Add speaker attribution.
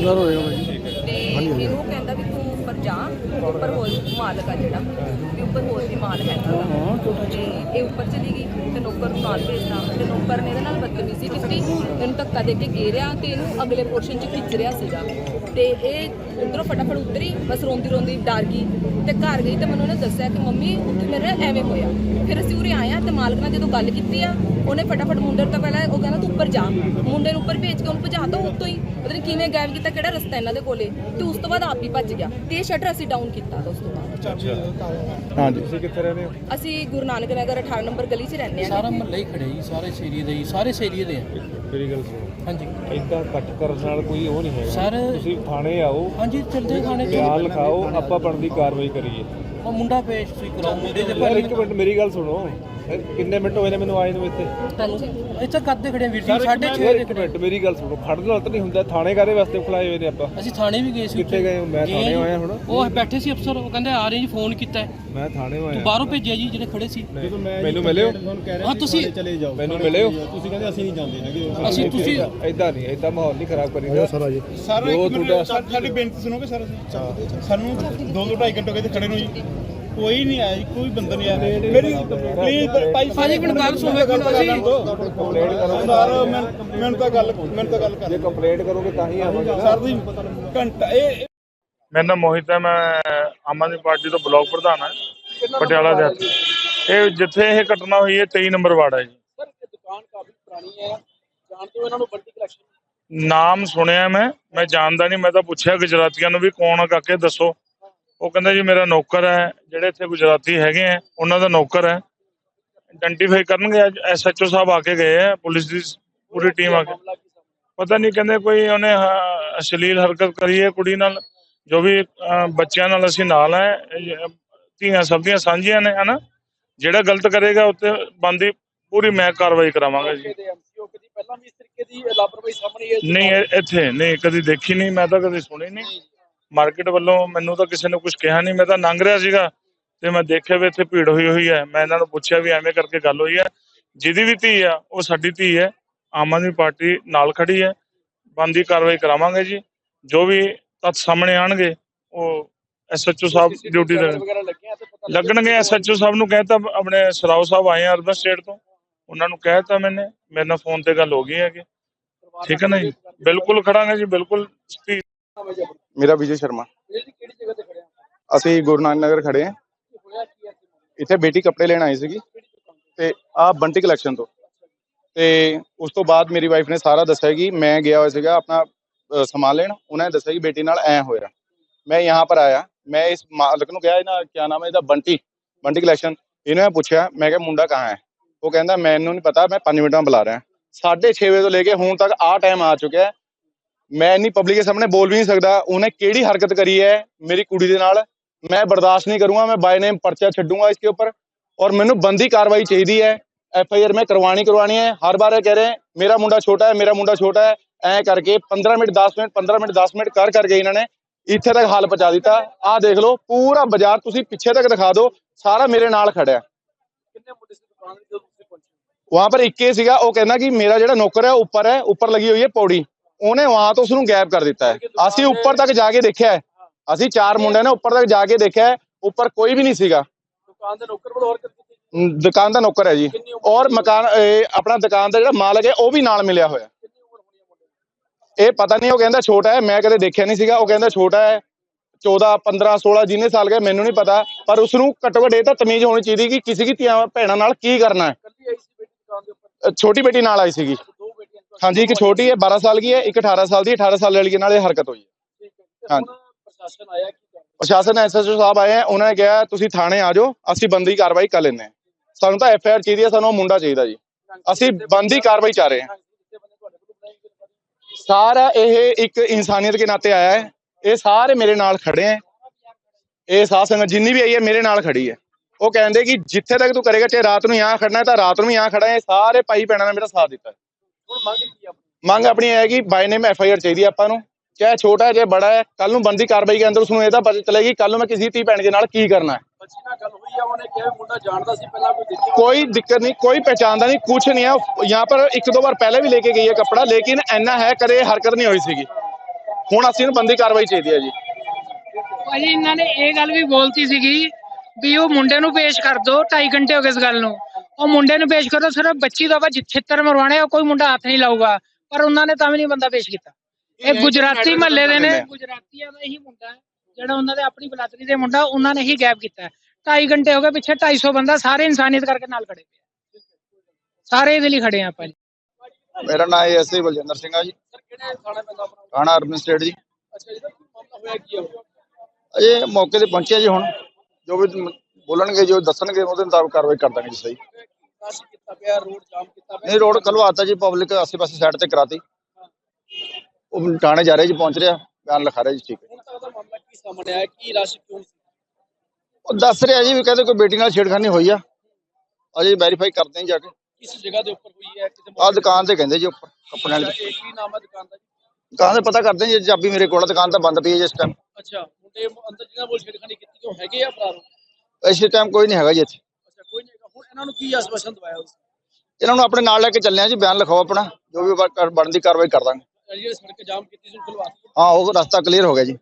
Speaker 1: ਚੌਕੀਦਾਰ ਹੋਏਗਾ ਭਾਈ।
Speaker 2: ਤੇ ਇਹਨੂੰ ਕਹਿੰਦਾ ਵੀ ਤੂੰ ਉੱਪਰ ਜਾ ਉੱਪਰ ਹੋਰ ਮਾਲਕ ਆ ਜਿਹੜਾ ਵੀ ਉੱਪਰ ਹੋਰ ਵੀ ਮਾਲ ਹੈਗਾ ਵਾ।
Speaker 1: ਹਾਂ ਛੋਟਾ
Speaker 2: ਤੇ ਇਹ ਉੱਪਰ ਚਲੀ ਗਈ ਤੇ ਨੌਕਰ ਨੂੰ ਨਾਲ ਭੇਜਦਾ ਤੇ ਨੌਕਰ ਨੇ ਇਹਦੇ ਨਾਲ ਬਦਤਮੀਜ਼ੀ ਕੀਤੀ ਇਹਨੂੰ ਧੱਕਾ ਦੇ ਕੇ ਗੇਰਿਆ ਤੇ ਇਹਨੂੰ ਅਗਲੇ ਪੋਰਸ਼ਨ 'ਚ ਖਿੱਚ ਰਿਹਾ ਸੀਗਾ। ਤੇ ਇਹ ਉਧਰੋਂ ਫਟਾਫਟ ਉਤਰੀ ਬਸ ਰੋਂਦੀ ਰੋਂਦੀ ਡਰ ਗਈ। ਤੇ ਘਰ ਗਈ ਤੇ ਮੈਨੂੰ ਉਹਨੇ ਦੱਸਿਆ ਕਿ ਮੰਮੀ ਉੱਥੇ ਮੇਰੇ ਨਾਲ ਐਵੇਂ ਹੋਇਆ। ਫਿਰ ਅਸੀਂ ਉਰੇ ਆਏ ਆ ਤੇ ਮਾਲਕ ਨਾਲ ਜਦੋਂ ਗੱਲ ਕੀਤੀ ਆ ਉਹਨੇ ਫਟਾਫਟ ਮੁੰਡੇ ਨੂੰ ਤਾਂ ਪਹਿਲਾਂ ਉਹ ਮੁੰਡੇ ਨੂੰ ਉੱਪਰ ਭੇਜ ਕੇ ਉਹਨੂੰ ਭਜਾ ਤਾ ਉੱਤੋਂ ਹੀ। ਪਤਾ ਨਹੀਂ ਕਿਵੇਂ ਗਾਇਬ ਕੀਤਾ ਕਿਹੜਾ ਰਸਤਾ ਇਹਨਾਂ ਦੇ ਕੋਲੇ। ਤੇ ਉਸ ਤੋਂ ਬਾਅਦ ਆਪ ਹੀ ਭੱਜ ਗਿਆ। ਤੇ ਇਹ ਸ਼ਟਰ ਅਸੀਂ ਡਾਊਨ ਕੀਤਾ ਉਸ ਤੋਂ ਬਾਅਦ।
Speaker 3: ਹਾਂਜੀ।
Speaker 4: ਤੁਸੀਂ ਕਿੱਥੇ ਰਹਿੰਦੇ ਹੋ?
Speaker 2: ਅਸੀਂ ਗੁਰੂ ਨਾਨਕ ਨਗਰ 18 ਨੰਬਰ ਗਲੀ 'ਚ ਰਹਿੰਦੇ ਆ
Speaker 1: ਸਾਰਾ ਮਹੱਲਾ ਹੀ ਖੜਿਆ ਜੀ ਸਾਰੇ ਏਰੀਏ ਦੇ ਜੀ ਸਾਰੇ ਏਰੀਏ ਦੇ ਆ।
Speaker 4: ਮੇਰੀ ਗੱਲ ਸੁਣੋ।
Speaker 1: ਹਾਂਜੀ।
Speaker 4: ਇਦਾਂ ਕੱਟ ਕਰਨ ਨਾਲ ਕੋਈ ਉਹ ਨਹੀਂ ਹੈਗਾ।
Speaker 1: ਸਰ
Speaker 4: ਤੁਸੀਂ ਥਾਣੇ ਆਓ।
Speaker 1: ਹਾਂਜੀ ਚਲਦੇ ਚ
Speaker 4: ਬਿਆਨ ਲਿਖਾਓ ਆਪਾਂ ਬਣਦੀ ਕਾਰਵਾਈ ਕਰੀਏ।
Speaker 1: ਉਹ ਮੁੰਡਾ ਪੇਸ਼ ਤੁਸੀਂ ਕਰਾਓ ਮੁੰਡੇ ਦੇ ਭਾਈ
Speaker 4: ਇੱਕ ਮਿੰਟ ਮੇਰੀ ਗੱਲ ਸੁਣੋ। ਕਿੰਨੇ ਮਿੰਟ ਹੋਏ ਨੇ ਮੈਨੂੰ ਆਏ ਨੂੰ ਇੱਥੇ?
Speaker 1: ਤੁਹਾਨੂੰ ਇੱਥੇ ਕੱਦੇ ਖੜੇ ਆ ਵੀਰ ਜੀ
Speaker 4: ਯਾਰ
Speaker 1: ਸਾਢੇ
Speaker 4: ਇੱਕ ਮਿੰਟ, ਇੱਕ ਮਿੰਟ ਮੇਰੀ ਗੱਲ ਸੁਣੋ। ਖੜਨ ਨਾਲ ਤਾਂ ਨਹੀਂ ਹੁੰਦਾ ਥਾਣੇ ਕਾਦੇ ਵਾਸਤੇ ਖੁਲਾਏ ਹੋਏ ਨੇ ਆਪਾਂ?
Speaker 1: ਅਸੀਂ ਥਾਣੇ ਵੀ ਗਏ ਸੀ
Speaker 4: ਕਿੱਥੇ ਗਏ ਹੋ? ਮੈਂ
Speaker 1: ਗਏ
Speaker 4: ਥਾਣੇ
Speaker 1: ਜੀ।
Speaker 4: ਆਇਆ ਹੁਣ।
Speaker 1: ਉਹ ਬੈਠੇ ਸੀ ਅਫਸਰ ਉਹ ਕਹਿੰਦੇ ਆ ਰਹੇ ਜੀ ਫੋਨ ਕੀਤਾ। ਹੈ।
Speaker 4: ਮੈਂ ਥਾਣੇ
Speaker 1: ਤੂੰ
Speaker 4: ਆਇਆ
Speaker 1: ਬਾਹਰੋਂ ਭੇਜਿਆ ਜੀ ਜਿਹੜੇ ਖੜੇ ਸੀ।
Speaker 4: ਮੈਨੂੰ ਮਿਲਿਓ?
Speaker 1: ਹਾਂ ਤੁਸੀਂ
Speaker 4: ਮੈਨੂੰ ਮਿਲਿਓ?
Speaker 5: ਤੁਸੀਂ ਕਹਿੰਦੇ ਅਸੀਂ ਨਹੀਂ ਜਾਂਦੇ ਹੈਗੇ।
Speaker 1: ਅਸੀਂ ਤੁਸੀਂ
Speaker 4: ਇਦਾਂ ਨਹੀਂ ਇਦਾਂ ਮਾਹੌਲ ਨਹੀਂ ਖਰਾਬ ਕਰੀਦਾ
Speaker 5: ਸਾਰਾ ਜੀ।
Speaker 4: ਸਰ ਤੁਹਾਡਾ
Speaker 5: ਸਾਡੀ ਬੇਨਤੀ ਸੁਣੋਗੇ ਸਰ? ਸਾਨੂੰ 2 2 2.5 ਘੰਟੇ ਹੋ ਗਏ ਤੇ ਖੜੇ ਨੂੰ ਜੀ। ਕੋਈ ਨਹੀਂ ਆਇਆ ਜੀ ਕੋਈ ਬੰਦਾ ਨਹੀਂ ਆਇਆ। ਮੇਰੀ ਪਲੀਜ਼ ਭਾਈ
Speaker 1: ਭਾਜੀ ਮਿੰਟ ਗੱਲ ਸੁਣੋ ਇੱਕ ਮਿੰਟ ਅਸੀਂ
Speaker 4: ਕੰਪਲੇਂਟ ਕਰੋਗੇ
Speaker 5: ਸਰ ਮੈਂ ਮੈਨੂੰ ਤਾਂ ਗੱਲ ਮੈਨੂੰ ਤਾਂ ਗੱਲ ਕਰ
Speaker 4: ਜੇ ਕੰਪਲੇਂਟ ਕਰੋਗੇ ਤਾਂ ਹੀ ਆਵਾਂਗੇ
Speaker 5: ਸਰ ਤੁਸੀਂ ਘੰਟਾ ਇਹ
Speaker 6: ਮੇਰਾ ਨਾਮ ਮੋਹਿਤ ਹੈ ਮੈਂ ਆਮ ਆਦਮੀ ਪਾਰਟੀ ਤੋਂ ਬਲਾਕ ਪ੍ਰਧਾਨ ਹਾਂ ਪਟਿਆਲਾ ਦੇ ਹੱਥ। ਇਹ ਜਿੱਥੇ ਇਹ ਘਟਨਾ ਹੋਈ ਹੈ 23 ਨੰਬਰ ਵਾਰਡ ਹੈ ਜੀ।
Speaker 1: ਦੁਕਾਨ ਕਾਫੀ ਪੁਰਾਣੀ ਹੈ। ਜਾਣਦੇ ਹੋ ਇਹਨਾਂ ਨੂੰ ਬੰਦੀ ਕਲੈਕਸ਼ਨ
Speaker 6: ਨਾਮ ਸੁਣਿਆ ਮੈਂ ਮੈਂ ਜਾਣਦਾ ਨਹੀਂ ਮੈਂ ਤਾਂ ਪੁੱਛਿਆ ਗੁਜਰਾਤੀਆਂ ਨੂੰ ਵੀ ਕੌਣ ਆ ਕਾਕੇ ਦੱਸੋ। ਉਹ ਕਹਿੰਦਾ ਜੀ ਮੇਰਾ ਨੌਕਰ ਹੈ ਜਿਹੜੇ ਇੱਥੇ ਗੁਜਰਾਤੀ ਹੈਗੇ ਆ ਉਹਨਾਂ ਦਾ ਨੌਕਰ ਹੈ। ਆਇਡੈਂਟੀਫਾਈ ਕਰਨਗੇ ਅੱਜ ਐਸਐਚਓ ਸਾਹਿਬ ਆ ਕੇ ਗਏ ਆ ਪੁਲਿਸ ਦੀ ਪੂਰੀ ਟੀਮ ਆ ਕੇ। ਪਤਾ ਨਹੀਂ ਕਹਿੰਦੇ ਕੋਈ ਉਹਨੇ ਅਸ਼ਲੀਲ ਹਰਕਤ ਕਰੀ ਹੈ ਕੁੜੀ ਨਾਲ ਜੋ ਵੀ ਬੱਚਿਆਂ ਨਾਲ ਅਸੀਂ ਨਾਲ ਹੈ ਧੀਆਂ ਸਭ ਦੀਆਂ ਸਾਂਝੀਆਂ ਨੇ ਹਨਾ? ਜਿਹੜਾ ਗਲਤ ਕਰੇਗਾ ਉੱਤੇ ਬੰਦੀ ਪੂਰੀ ਮੈਂ ਕਾਰਵਾਈ ਕਰਾਵਾਂਗਾ ਜੀ।
Speaker 1: ਕਦੀ ਪਹਿਲਾਂ ਵੀ ਇਸ ਤਰੀਕੇ ਦੀ ਲਾਪਰਵਾਹੀ ਸਾਹਮਣੇ ਆਈ ਹੈ?
Speaker 6: ਨਹੀਂ ਇੱਥੇ ਨਹੀਂ ਕਦੀ ਦੇਖੀ ਨਹੀਂ ਮੈਂ ਤਾਂ ਕਦੀ ਸੁਣੀ ਨਹੀਂ ਮਾਰਕੀਟ ਵੱਲੋਂ ਮੈਨੂੰ ਤਾਂ ਕਿਸੇ ਨੇ ਕੁਝ ਕਿਹਾ ਨਹੀਂ ਮੈਂ ਤਾਂ ਲੰਘ ਰਿਹਾ ਸੀਗਾ ਤੇ ਮੈਂ ਦੇਖਿਆ ਵੀ ਇੱਥੇ ਭੀੜ ਹੋਈ ਹੋਈ ਹੈ। ਮੈਂ ਇਹਨਾਂ ਨੂੰ ਪੁੱਛਿਆ ਵੀ ਐਵੇਂ ਕਰਕੇ ਗੱਲ ਹੋਈ ਹੈ। ਜਿਹਦੀ ਵੀ ਧੀ ਆ ਉਹ ਸਾਡੀ ਧੀ ਹੈ। ਆਮ ਆਦਮੀ ਪਾਰਟੀ ਨਾਲ ਖੜੀ ਹੈ। ਬੰਦੀ ਕਾਰਵਾਈ ਕਰਾਵਾਂਗੇ ਜੀ। ਜੋ ਵੀ ਤੱਥ ਸਾਹਮਣੇ ਆਣਗੇ ਉਹ ਐਸਐਚਓ ਸਾਹਿਬ ਡਿਊਟੀ ਤੇ
Speaker 1: ਤੇ ਪਤਾ
Speaker 6: ਲੱਗਣਗੇ। ਐਸਐਚਓ ਸਾਹਿਬ ਨੂੰ ਕਹਿਤਾ ਆਪਣੇ ਸਰਾਓ ਸਾਹਿਬ ਆਏ ਆ ਅਰਬਨ ਸਟੇਟ ਤੋਂ। ਉਹਨਾਂ ਨੂੰ ਕਹਿਤਾ ਮੈਨੇ ਮੇਰੇ ਨਾਲ ਫੋਨ ਤੇ ਗੱਲ ਹੋ ਗਈ ਹੈਗੀ। ਠੀਕ ਹੈ ਨਾ ਜੀ? ਬਿਲਕੁਲ ਖੜਾਂਗੇ ਜੀ ਬਿਲਕੁਲ
Speaker 3: ਮੇਰਾ ਵਿਜੇ ਸ਼ਰਮਾ। ਅਸੀਂ ਗੁਰੂ ਨਾਨਕ ਨਗਰ ਖੜੇ
Speaker 1: ਆ
Speaker 3: ਇੱਥੇ ਬੇਟੀ ਕੱਪੜੇ ਲੈਣ ਆਈ ਸੀਗੀ ਤੇ? ਤੇ ਆ ਬੰਟੀ ਕਲੈਕਸ਼ਨ ਤੋਂ। ਤੇ ਉਸ ਤੋਂ ਬਾਅਦ ਮੇਰੀ ਵਾਈਫ ਨੇ ਸਾਰਾ ਦੱਸਿਆ ਕਿ ਮੈਂ ਗਿਆ ਹੋਇਆ ਸੀਗਾ ਆਪਣਾ ਸਮਾਨ ਲੈਣ। ਉਹਨਾਂ ਨੇ ਦੱਸਿਆ ਕਿ ਬੇਟੀ ਨਾਲ ਐ ਹੋਇਆ। ਮੈਂ ਯਹਾਂ ਪਰ ਆਇਆ। ਮੈਂ ਇਸ ਮਾਲਕ ਨੂੰ ਕਿਹਾ ਇਹਦਾ ਕੀ ਨਾਮ ਹੈ? ਇਹਦਾ ਬੰਟੀ ਬੰਟੀ ਕਲੈਕਸ਼ਨ ਇਹਨੇ ਪੁੱਛਿਆ ਮੈਂ ਕਿਹਾ ਮੁੰਡਾ ਕਹਾਂ ਹੈ? ਉਹ ਕਹਿੰਦਾ ਮੈਨੂੰ ਨਹੀਂ ਪਤਾ ਮੈਂ 5 ਮਿੰਟਾਂ ਬੁਲਾ ਰਿਹਾ। 6:30 ਵਜੇ ਤੋਂ ਲੈ ਕੇ ਹੁਣ ਤੱਕ ਆ ਟਾਈਮ ਆ ਚੁੱਕਿਆ ਮੈਂ ਇੰਨੀ ਪਬਲਿਕ ਦੇ ਸਾਹਮਣੇ ਬੋਲ ਵੀ ਨਹੀਂ ਸਕਦਾ। ਉਹਨੇ ਕਿਹੜੀ ਹਰਕਤ ਕਰੀ ਹੈ ਮੇਰੀ ਕੁੜੀ ਦੇ ਨਾਲ? ਮੈਂ ਬਰਦਾਸ਼ਤ ਨਹੀਂ ਕਰੂੰਗਾ ਮੈਂ ਬਾਈ ਨੇਮ ਪਰਚਾ ਛੱਡੂੰਗਾ ਇਸਕੇ ਉੱਪਰ। ਔਰ ਮੈਨੂੰ ਬੰਦੀ ਕਾਰਵਾਈ ਚਾਹੀਦੀ ਹੈ। ਐਫ ਆਈ ਆਰ ਮੈਂ ਕਰਵਾਣੀ ਕਰਵਾਣੀ ਹੈ। ਹਰ ਵਾਰ ਇਹ ਕਹਿ ਰਹੇ ਮੇਰਾ ਮੁੰਡਾ ਛੋਟਾ ਹੈ ਮੇਰਾ ਮੁੰਡਾ ਛੋਟਾ ਹੈ। ਐ ਕਰਕੇ 15 ਮਿੰਟ 10 ਮਿੰਟ 15 ਮਿੰਟ 10 ਮਿੰਟ ਕਰ ਕਰਕੇ ਇਹਨਾਂ ਨੇ। ਇੱਥੇ ਤੱਕ ਹਾਲ ਪਹੁੰਚਾ ਦਿੱਤਾ। ਆਹ ਦੇਖ ਲਓ ਪੂਰਾ ਬਾਜ਼ਾਰ ਤੁਸੀਂ ਪਿੱਛੇ ਤੱਕ ਦਿਖਾ ਦਿਓ। ਸਾਰਾ ਮੇਰੇ ਨਾਲ ਖੜਿਆ।
Speaker 1: ਕਿੰਨੇ
Speaker 3: ਪਰ 21 ਸੀਗਾ ਉਹ ਕਹਿੰਦਾ ਕਿ ਮੇਰਾ ਜਿਹੜਾ ਨੌਕਰ ਹੈ ਉੱਪਰ ਹੈ ਉੱਪਰ ਲੱਗੀ ਹੋਈ ਹੈ ਪੌੜੀ। ਉਹਨੇ ਵहां ਤੋਂ ਉਸਨੂੰ ਗਾਇਬ ਕਰ ਦਿੱਤਾ ਹੈ। ਅਸੀਂ ਉੱਪਰ ਤੱਕ ਜਾ ਕੇ ਦੇਖਿਆ ਹੈ। ਅਸੀਂ ਚਾਰ ਮੁੰਡੇ ਨੇ ਉੱਪਰ ਤੱਕ ਜਾ ਕੇ ਦੇਖਿਆ ਹੈ। ਉੱਪਰ ਕੋਈ ਵੀ ਨਹੀਂ ਸੀਗਾ।
Speaker 1: ਦੁਕਾਨ ਦੇ ਨੌਕਰ ਵੱਲੋਂ ਹੋਰ ਕੀਤੀ
Speaker 3: ਦੁਕਾਨ ਦਾ ਨੌਕਰ ਹੈ ਜੀ। ਔਰ ਮਕਾਨ ਆਪਣਾ ਦੁਕਾਨ ਦਾ ਜਿਹੜਾ ਮਾਲਕ ਹੈ ਉਹ ਵੀ ਨਾਲ ਮਿਲਿਆ ਹੋਇਆ ਇਹ ਪਤਾ ਨਹੀਂ ਉਹ ਕਹਿੰਦਾ ਛੋਟਾ ਹੈ। ਮੈਂ ਕਦੇ ਦੇਖਿਆ ਨਹੀਂ ਸੀਗਾ। ਉਹ ਕਹਿੰਦਾ ਛੋਟਾ ਹੈ। 14 15 16 ਜਿੰਨੇ ਸਾਲ ਗਏ ਮੈਨੂੰ ਨਹੀਂ ਪਤਾ। ਪਰ ਉਸ ਨੂੰ ਘੱਟੋ ਘੱਟ ਇਹ ਤਾਂ ਤਮੀਜ਼ ਹੋਣੀ ਚਾਹੀਦੀ ਕਿ ਕਿਸੇ ਕੀ ਧੀਆਂ ਭੈਣਾਂ ਨਾਲ ਕੀ ਕਰਨਾ ਹੈ।
Speaker 1: ਦੇ
Speaker 3: ਛੋਟੀ ਬੇਟੀ ਨਾਲ ਆਈ ਸੀਗੀ।
Speaker 1: ਦੋ
Speaker 3: ਹਾਂਜੀ ਇੱਕ ਛੋਟੀ ਹੈ 12 ਸਾਲ ਦੀ ਹੈ ਇੱਕ 18 ਸਾਲ ਦੀ 18 ਸਾਲ ਵਾਲੀ ਨਾਲ ਇਹ ਹਰਕਤ ਹੋਈ ਹੈ।
Speaker 1: ਹਾਂਜੀ। ਪ੍ਰਸ਼ਾਸਨ ਆਇਆ ਕੀ
Speaker 3: ਪ੍ਰਸ਼ਾਸਨ ਐਸਐਸਓ ਸਾਹਿਬ ਆਏ ਉਹਨਾਂ ਨੇ ਕਿਹਾ ਤੁਸੀਂ ਥਾਣੇ ਆ ਅਸੀਂ ਬੰਦੀ ਕਾਰਵਾਈ ਕਰ ਲੈਂਦੇ ਸਾਨੂੰ ਤਾਂ ਐਫਆਈਆਰ ਚਾਹੀਦੀ ਹੈ ਸਾਨੂੰ ਮੁੰਡਾ ਚਾਹੀਦਾ ਜੀ। ਅਸੀਂ ਬੰਦੀ ਕਾਰਵਾਈ ਚਾਹ ਰਹੇ ਹਾਂ। ਸਾਰਾ ਇਹ ਇੱਕ ਇਨਸਾਨੀਅਤ ਦੇ ਨਾਤੇ ਆਇਆ ਹੈ ਇਹ ਸਾਰੇ ਮੇਰੇ ਨਾਲ ਖੜੇ ਹੈ। ਇਹ ਸਾਹ ਸੰਗਤ ਜਿੰਨੀ ਵੀ ਆਈ ਹੈ ਮੇਰੇ ਨਾਲ ਖੜੀ ਹੈ। ਉਹ ਕਹਿੰਦੇ ਕਿ ਜਿੱਥੇ ਤੱਕ ਤੂੰ ਕਰੇਗਾ ਚਾਹੇ ਰਾਤ ਨੂੰ ਯਹਾਂ ਖੜਨਾ ਹੈ ਤਾਂ ਰਾਤ ਨੂੰ ਯਹਾਂ ਖੜਾ ਹੈ ਸਾਰੇ ਭਾਈ ਭੈਣਾਂ ਨੇ ਮੇਰਾ ਸਾਥ ਦਿੱਤਾ
Speaker 1: ਮੰਗ ਆਪਣੀ?
Speaker 3: ਹੈ ਕਿ ਬਾਈ ਨੇਮ ਐਫ ਆਈ ਆਰ ਚਾਹੀਦੀ ਆਪਾਂ ਨੂੰ। ਚਾਹੇ ਛੋਟਾ ਹੈ ਚਾਹੇ ਬੜਾ ਹੈ ਕੱਲ ਨੂੰ ਬੰਦੀ ਕਾਰਵਾਈ ਦੇ ਅੰਦਰ ਉਸ ਨੂੰ ਇਹਦਾ ਪਤਾ ਚੱਲੇਗੀ ਕੱਲ ਨੂੰ ਮੈਂ ਕਿਸੇ ਧੀ ਭੈਣ ਦੇ ਨਾਲ ਕੀ ਕਰਨਾ ਹੈ।
Speaker 1: ਕੋਈ
Speaker 3: ਦਿੱਕਤ ਨਹੀਂ ਕੋਈ ਪਛਾਣਦਾ ਨਹੀਂ ਕੁਝ ਨਹੀਂ ਹੈ ਯਹਾਂ ਪਰ ਇੱਕ ਦੋ ਵਾਰ ਪਹਿਲੇ ਵੀ ਲੈ ਕੇ ਗਈ ਹੈ ਕੱਪੜਾ ਲੇਕਿਨ ਐਨਾ ਹੈ ਕਦੇ ਹਰਕਤ ਨਹੀਂ ਹੋਈ ਸੀਗੀ।
Speaker 7: ਹੁਣ ਅਸੀਂ ਨੂੰ ਬੰਦੀ ਕਾਰਵਾਈ ਚਾਹੀਦੀ ਹੈ ਜੀ।
Speaker 8: ਭਾਜੀ ਇਹਨਾਂ ਨੇ ਇਹ ਗੱਲ ਵੀ ਬੋਲਤੀ ਸੀਗੀ ਵੀ ਉਹ ਮੁੰਡੇ ਨੂੰ ਪੇਸ਼ ਕਰ ਦੋ 2.5 ਘੰਟੇ ਹੋ ਗਏ ਇਸ ਗੱਲ ਨੂੰ। ਉਹ ਮੁੰਡੇ ਨੂੰ ਪੇਸ਼ ਕਰੋ ਸਿਰਫ ਬੱਚੀ ਦਾ ਵਾ ਛਿੱਤਰ ਮਰਵਾਣੇ ਕੋਈ ਮੁੰਡਾ ਹੱਥ ਨਹੀਂ ਲਾਊਗਾ। ਪਰ ਉਹਨਾਂ ਨੇ ਤਾਂ ਵੀ ਨਹੀਂ ਬੰਦਾ ਪੇਸ਼ ਕੀਤਾ। ਇਹ ਗੁਜਰਾਤੀ ਮਹੱਲੇ ਦੇ ਨੇ ਗੁਜਰਾਤੀਆਂ ਦਾ ਹੀ ਮੁੰਡਾ ਹੈ, ਜਿਹੜਾ ਉਹਨਾਂ ਦੇ ਆਪਣੀ ਬਲਾਤਰੀ ਦੇ ਮੁੰਡਾ ਉਹਨਾਂ ਨੇ ਹੀ ਗੈਪ ਕੀਤਾ 2.5 ਘੰਟੇ ਹੋ ਗਏ ਪਿੱਛੇ 250 ਬੰਦਾ ਸਾਰੇ ਇਨਸਾਨੀਅਤ ਕਰਕੇ ਨਾਲ ਖੜੇ ਪਏ। ਸਾਰੇ ਇਹਦੇ ਲਈ ਖੜੇ ਆ ਆਪਾਂ ਜੀ।
Speaker 7: ਮੇਰਾ ਨਾਮ ਹੈ ਐਸਏ ਬਲਜਿੰਦਰ ਸਿੰਘ ਆ ਜੀ।
Speaker 1: ਸਰ ਕਿਹੜੇ ਥਾਣੇ ਪੈਂਦਾ ਆਪਣਾ?
Speaker 7: ਥਾਣਾ ਅਰਬਨ ਸਟੇਟ ਜੀ।
Speaker 1: ਅੱਛਾ ਜੀ ਸਰ ਮਾਮਲਾ ਹੋਇਆ ਕੀ ਹੈ ਉਹ?
Speaker 7: ਅਜੇ ਮੌਕੇ ਤੇ ਪਹੁੰਚਿਆ ਜੀ ਹੁਣ। ਜੋ ਵੀ ਬੋਲਣਗੇ ਜੋ ਦੱਸਣਗੇ ਉਹਦੇ ਮੁਤਾਬਕ ਕਾਰਵਾਈ ਕਰ ਦਾਂਗੇ ਜੀ ਸਹੀ।
Speaker 1: ਰਸ਼ ਕੀਤਾ ਪਿਆ ਰੋਡ ਜਾਮ ਕੀਤਾ ਪਿਆ।
Speaker 7: ਨਹੀਂ ਰੋਡ ਖਲਵਾਤਾ ਜੀ ਪਬਲਿਕ ਆਸੇ-ਪਾਸੇ ਸਾਈਡ ਤੇ ਕਰਾਤੀ। ਉਹ ਥਾਣੇ ਜਾ ਰਹੇ ਜੀ ਪਹੁੰਚ ਰਿਹਾ ਬਿਆਨ ਲਿਖਾ ਰਿਹਾ ਜੀ ਠੀਕ ਹੈ।
Speaker 1: ਹੁਣ ਤੱਕ ਦਾ ਮਾਮਲਾ ਕੀ ਸਾਹਮਣੇ ਆਇਆ ਕੀ ਰਸ਼ ਕਿਉਂ ਸੀ?
Speaker 7: ਉਹ ਦੱਸ ਰਿਹਾ ਜੀ ਵੀ ਕਹਿੰਦੇ ਕੋਈ ਬੇਟੀ ਨਾਲ ਛੇੜਖਾਨੀ ਹੋਈ ਆ। ਅਜੇ ਵੈਰੀਫਾਈ ਕਰਦੇ ਹਾਂ ਜਾ ਕੇ।
Speaker 1: ਕਿਸ ਜਗ੍ਹਾ ਦੇ ਉੱਪਰ ਹੋਈ ਹੈ ਕਿਸੇ
Speaker 7: ਆਹ ਦੁਕਾਨ ਤੇ ਕਹਿੰਦੇ ਜੀ ਉੱਪਰ ਕੱਪੜਿਆਂ
Speaker 1: ਅੱਛਾ, ਇਹ ਕੀ ਨਾਮ ਹੈ ਦੁਕਾਨ ਦਾ ਜੀ?
Speaker 7: ਦੁਕਾਨ ਤੇ ਪਤਾ ਕਰਦੇ ਹਾਂ ਜੀ ਚਾਬੀ ਮੇਰੇ ਕੋਲ ਆ, ਦੁਕਾਨ ਤਾਂ ਬੰਦ ਪਈ ਹੈ ਜੀ ਇਸ ਟਾਈਮ
Speaker 1: ਅੱਛਾ ਮੁੰਡੇ ਅੰਦਰ ਜਿਹਨਾਂ ਬੋਲ ਛੇੜਖਾਨੀ ਕੀਤੀ ਉਹ ਹੈਗੇ ਆ ਫਰਾਰ
Speaker 7: ਇਸ ਟਾਈਮ ਕੋਈ ਨਹੀਂ ਹੈਗਾ ਜੀ ਇੱਥੇ
Speaker 1: ਅੱਛਾ ਕੋਈ ਨਹੀਂ ਹੈਗਾ ਹੁਣ ਇਹਨਾਂ ਨੂੰ ਕੀ ਆਸ਼ਵਾਸਨ ਦਵਾਇਆ ਉਸ
Speaker 7: ਇਹਨਾਂ ਨੂੰ ਆਪਣੇ ਨਾਲ ਲੈ ਕੇ ਚੱਲੇ ਆ ਜੀ ਬਿਆਨ ਲਿਖਾਓ ਆਪਣਾ ਜੋ ਵੀ ਬਣਦੀ ਕਾਰਵਾਈ ਕਰ ਦਾਂਗੇ।
Speaker 1: ਜਿਹੜੀ ਸੜਕ ਜਾਮ ਕੀਤੀ ਸੀ ਖੁਲਵਾ
Speaker 7: ਹਾਂ ਉਹ ਰਸਤਾ ਕਲੀਅਰ ਹੋ ਗਿਆ ਜੀ।